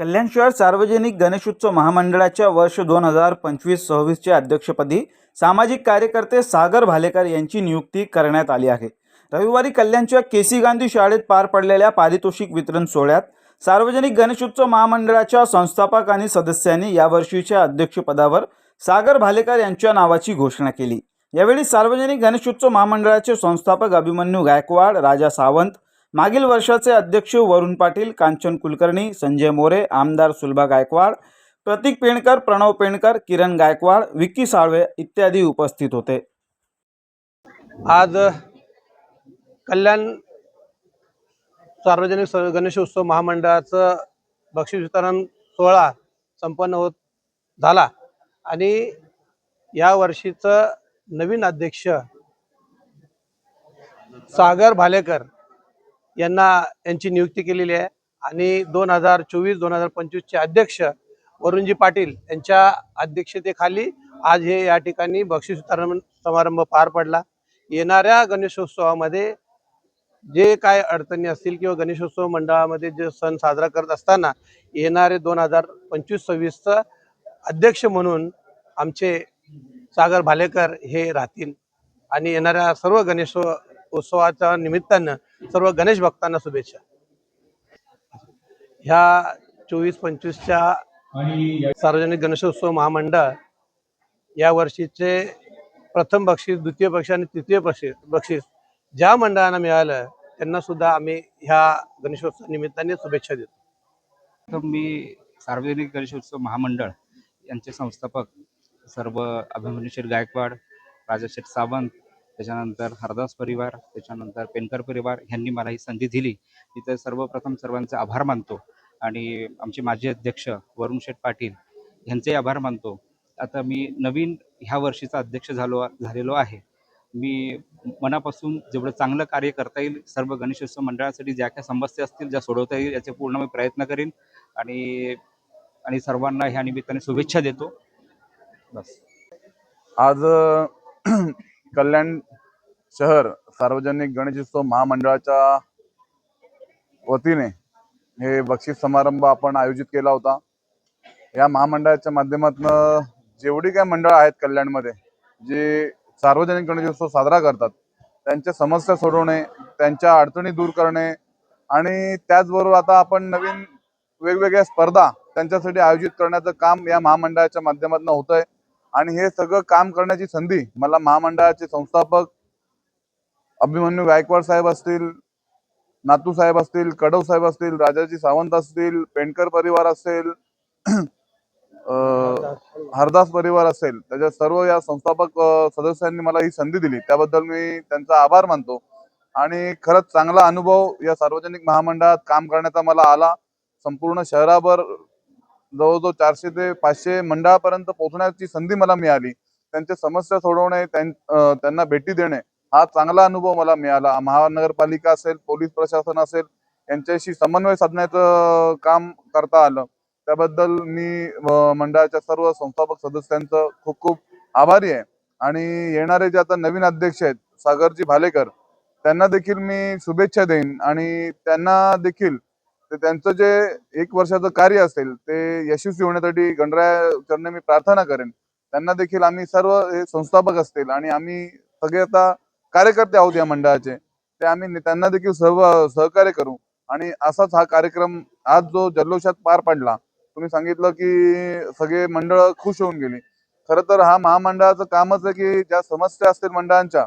कल्याण शहर सार्वजनिक गणेशोत्सव महामंडळाच्या वर्ष दोन हजार पंचवीस सव्वीसचे अध्यक्षपदी सामाजिक कार्यकर्ते सागर भालेकर यांची नियुक्ती करण्यात आली आहे. रविवारी कल्याणच्या के सी गांधी शाळेत पार पडलेल्या पारितोषिक वितरण सोहळ्यात सार्वजनिक गणेशोत्सव महामंडळाच्या संस्थापक आणि सदस्यांनी यावर्षीच्या अध्यक्षपदावर सागर भालेकर यांच्या नावाची घोषणा केली. यावेळी सार्वजनिक गणेशोत्सव महामंडळाचे संस्थापक अभिमन्यू गायकवाड राजा सावंत मागील वर्षाचे अध्यक्ष वरुण पाटील कांचन कुलकर्णी संजय मोरे आमदार सुलभा गायकवाड प्रतीक पेणकर प्रणव पेणकर किरण गायकवाड विक्की साळवे इत्यादी उपस्थित होते. आज कल्याण सार्वजनिक स- गणेशोत्सव महामंडळाचं बक्षीस वितरण सोहळा संपन्न होत झाला आणि या वर्षीचं नवीन अध्यक्ष सागर भालेकर यांना यांची नियुक्ती केलेली आहे. आणि दोन हजार चोवीस दोन हजार पंचवीसचे अध्यक्ष वरुणजी पाटील यांच्या अध्यक्षतेखाली आज हे या ठिकाणी बक्षीस वितरण समारंभ पार पडला. येणाऱ्या गणेशोत्सवामध्ये जे काय अडचणी असतील किंवा गणेशोत्सव मंडळामध्ये जे सण साजरा करत असताना येणारे दोन हजार पंचवीस सव्वीसचं अध्यक्ष म्हणून आमचे सागर भालेकर हे राहतील. आणि येणाऱ्या सर्व गणेश उत्सवाच्या निमित्तानं सर्व गणेश भक्तांना शुभेच्छा. ह्या चोवीस पंचवीसच्या सार्वजनिक गणेशोत्सव महामंडळ या वर्षीचे प्रथम बक्षीस द्वितीय बक्षीस आणि तृतीय बक्षीस बक्षीस ज्या मंडळांना मिळालं त्यांना सुद्धा आम्ही ह्या गणेशोत्सव निमित्ताने शुभेच्छा देतो. तर मी सार्वजनिक गणेशोत्सव महामंडळ यांचे संस्थापक सर्व अभिमन्यूशेठ गायकवाड राजाशेठ सावंत त्याच्यानंतर हरदास परिवार त्याच्यानंतर पेनकर परिवार ह्यांनी मला ही संधी दिली. तिथे सर्वप्रथम सर्वांचे आभार मानतो. आणि आमचे माजी अध्यक्ष वरुण शेठ पाटील यांचे आभार मानतो. आता मी नवीन ह्या वर्षीचा अध्यक्ष झालो झालेलो आहे. मी मनापासून जेवढं चांगलं कार्य करता येईल सर्व गणेशोत्सव मंडळासाठी ज्या काही समस्या असतील ज्या सोडवता येईल याचे पूर्ण मी प्रयत्न करीन. आणि आणि सर्वांना ह्या निमित्ताने शुभेच्छा देतो. बस. आज कल्याण शहर सार्वजनिक गणेशोत्सव महामंडळाच्या वतीने हे बक्षीस समारंभ आपण आयोजित केला होता. या महामंडळाच्या माध्यमातून जेवढी काही मंडळ आहेत कल्याणमध्ये जे सार्वजनिक गणेशोत्सव साजरा करतात त्यांच्या समस्या सोडवणे त्यांच्या अडचणी दूर करणे आणि त्याचबरोबर आता आपण नवीन वेगवेगळ्या स्पर्धा त्यांच्यासाठी आयोजित करण्याचं काम या महामंडळाच्या माध्यमातून होत आहे आणि हे सगळं काम करण्याची संधी मला महामंडळाचे संस्थापक अभिमन्यू गायकवाड साहेब असतील नातू साहेब असतील कडव साहेब असतील राजाजी सावंत असतील पेंडकर परिवार असेल हरदास परिवार असेल त्याच्या सर्व या संस्थापक सदस्यांनी मला ही संधी दिली. त्याबद्दल मी त्यांचा आभार मानतो. आणि खरंच चांगला अनुभव या सार्वजनिक महामंडळात काम करण्याचा मला आला. संपूर्ण शहराभर जवळजवळ चारशे ते पाचशे मंडळापर्यंत पोहोचण्याची संधी मला मिळाली. त्यांच्या समस्या सोडवणे त्यांना भेटी देणे हा चांगला अनुभव मला मिळाला. महानगरपालिका असेल पोलीस प्रशासन असेल यांच्याशी समन्वय साधण्याचं काम करता आलं. त्याबद्दल मी मंडळाच्या सर्व संस्थापक सदस्यांचं खूप खूप आभारी आहे. आणि येणारे जे आता नवीन अध्यक्ष आहेत सागरजी भालेकर त्यांना देखील मी शुभेच्छा देईन. आणि त्यांना देखील ते त्यांचं जे एक वर्षाचं कार्य असेल ते यशस्वी होण्यासाठी गणराया मी प्रार्थना करेन. त्यांना देखील आम्ही सर्व हे संस्थापक असतील आणि आम्ही सगळे आता कार्यकर्ते आहोत या मंडळाचे ते आम्ही त्यांना देखील सर्व सहकार्य करू. आणि असाच हा कार्यक्रम आज जो जल्लोषात पार पडला तुम्ही सांगितलं की सगळे मंडळ खुश होऊन गेली. खर तर हा महामंडळाचं कामच आहे की ज्या समस्या असतील मंडळांच्या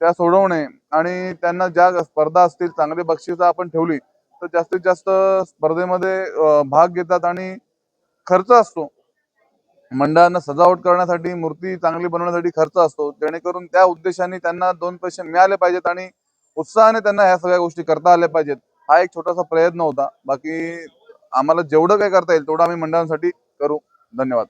त्या सोडवणे आणि त्यांना ज्या स्पर्धा असतील चांगले बक्षिसं आपण ठेवली तर जास्तीत जास्त स्पर्धेमध्ये भाग घेतात आणि खर्च असतो. मंडळांना सजावट करण्यासाठी मूर्ती चांगली बनवण्यासाठी खर्च असतो. जेणेकरून त्या उद्देशाने त्यांना दोन पैसे मिळाले पाहिजेत आणि उत्साहाने त्यांना ह्या सगळ्या गोष्टी करता आल्या पाहिजेत. हा एक छोटासा प्रयत्न होता. बाकी आम्हाला जेवढं काय करता येईल तेवढं आम्ही मंडळांसाठी करू. धन्यवाद.